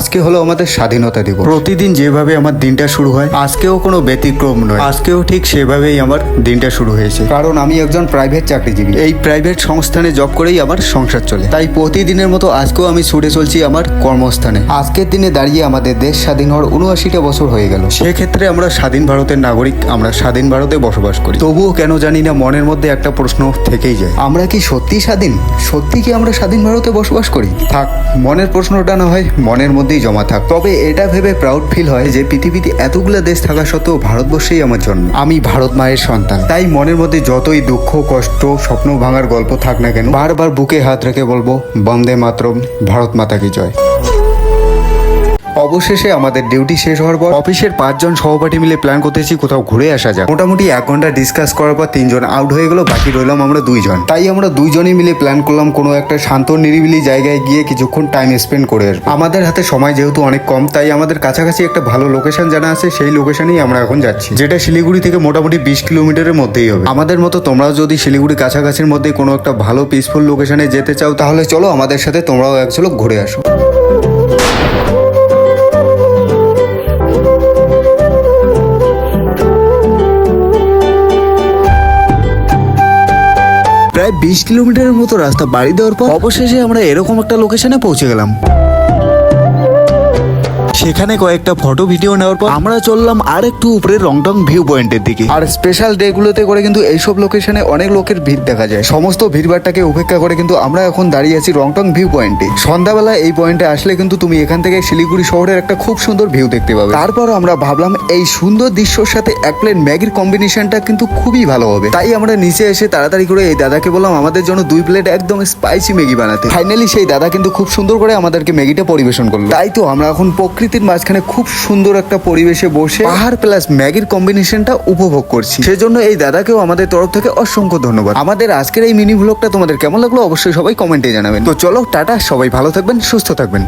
আজকে হলো আমাদের স্বাধীনতা দিবস। প্রতিদিন যেভাবে আমার দিনটা শুরু হয় আজকেও কোনো ব্যতিক্রম নয়। আজকেও ঠিক সেভাবেই আমার দিনটা শুরু হয়েছে। কারণ আমি একজন প্রাইভেট চাকরিজীবী। এই প্রাইভেট সংস্থানে জব করেই আমার সংসার চলে। তাই প্রতিদিনের মতো আজকেও আমি ছুটে চলছি আমার কর্মস্থানে। আজকের দিনে দাঁড়িয়ে আমাদের দেশ স্বাধীন হওয়ার উনআশিটা বছর হয়ে গেল। সেক্ষেত্রে আমরা স্বাধীন ভারতের নাগরিক আমরা স্বাধীন ভারতে বসবাস করি। তবুও কেন জানি না মনের মধ্যে একটা প্রশ্ন থেকেই যায়। আমরা কি সত্যি স্বাধীন? সত্যি কি আমরা স্বাধীন ভারতে বসবাস করি? থাক মনের প্রশ্নটা না হয় মনের মধ্যেই জমা থাক। তবে এটা ভেবে প্রাউড ফিল হয় যে পৃথিবীতে এতগুলো দেশ থাকা সত্ত্বেও ভারতবর্ষেই আমার জন্ম। আমি ভারত মায়ের সন্তান। তাই মনের মধ্যে যতই দুঃখ, কষ্ট, স্বপ্ন ভাঙার গল্প থাক না কেন, বারবার বুকে হাত রেখে বলব, বন্দে মাতরম, ভারত মাতাকে জয়। অবশেষে আমাদের ডিউটি শেষ হওয়ার পর অফিসের পাঁচজন সহপাঠী মিলে প্ল্যান করতেছি কোথাও ঘুরে আসা যাক। মোটামুটি এক ঘণ্টা ডিসকাস করার পর তিনজন আউট হয়ে গেল, বাকি রইলাম আমরা দুইজন। তাই আমরা দুইজনই মিলে প্ল্যান করলাম কোনো একটা শান্ত নিরিবিলি জায়গায় গিয়ে কিছুক্ষণ টাইম স্পেন্ড করে আসব। আমাদের হাতে সময় যেহেতু অনেক কম, তাই আমাদের কাছাকাছি একটা ভালো লোকেশন জানা আছে, সেই লোকেশনেই আমরা এখন যাচ্ছি। যেটা শিলিগুড়ি থেকে মোটামুটি বিশ কিলোমিটারের মধ্যেই হবে। আমাদের মতো তোমরাও যদি শিলিগুড়ি কাছাকাছির মধ্যে কোনো একটা ভালো পিসফুল লোকেশনে যেতে চাও, তাহলে চলো আমাদের সাথে তোমরাও এক ঝলক ঘুরে আসো। প্রায় বিশ কিলোমিটারের মতো রাস্তা বাড়ি দেওয়ার পর অবশেষে আমরা এরকম একটা লোকেশনে পৌঁছে গেলাম। সেখানে কয়েকটা ফটো ভিডিও নেওয়ার পর আমরা চললাম আর একটু উপরে রংটং ভিউ পয়েন্টের দিকে। আর স্পেশাল ডে গুলোতে করে কিন্তু এইসব লোকেশনে অনেক লোকের ভিড় দেখা যায়। সমস্ত ভিড়ভাড়টাকে উপেক্ষা করে কিন্তু আমরা এখন দাঁড়িয়ে আছি রংটং ভিউ পয়েন্টে সন্ধ্যাবেলা এই পয়েন্টে আসলে কিন্তু তুমি এখান থেকে শিলিগুড়ি শহরের একটা খুব সুন্দর ভিউ দেখতে পাবে। তারপর আমরা ভাবলাম এই সুন্দর দৃশ্যর সাথে এক প্লেট ম্যাগির কম্বিনেশনটা কিন্তু খুবই ভালো হবে। তাই আমরা নিচে এসে তাড়াতাড়ি করে এই দাদাকে বললাম, আমাদের জন্য দুই প্লেট একদম স্পাইসি ম্যাগি বানাতে। ফাইনালি সেই দাদা কিন্তু খুব সুন্দর করে আমাদেরকে ম্যাগিটা পরিবেশন করল। তাই তো আমরা এখন প্রকৃতির মাঝখানে খুব সুন্দর একটা পরিবেশে বসে পাহাড় প্লাস ম্যাগির কম্বিনেশনটা উপভোগ করছি। সেজন্য এই দাদাকেও আমাদের তরফ থেকে অসংখ্য ধন্যবাদ। আমাদের আজকের এই মিনি ভ্লগটা তোমাদের কেমন লাগল অবশ্যই সবাই কমেন্টে জানাবেন। তো চলো, টাটা, সবাই ভালো থাকবেন, সুস্থ থাকবেন।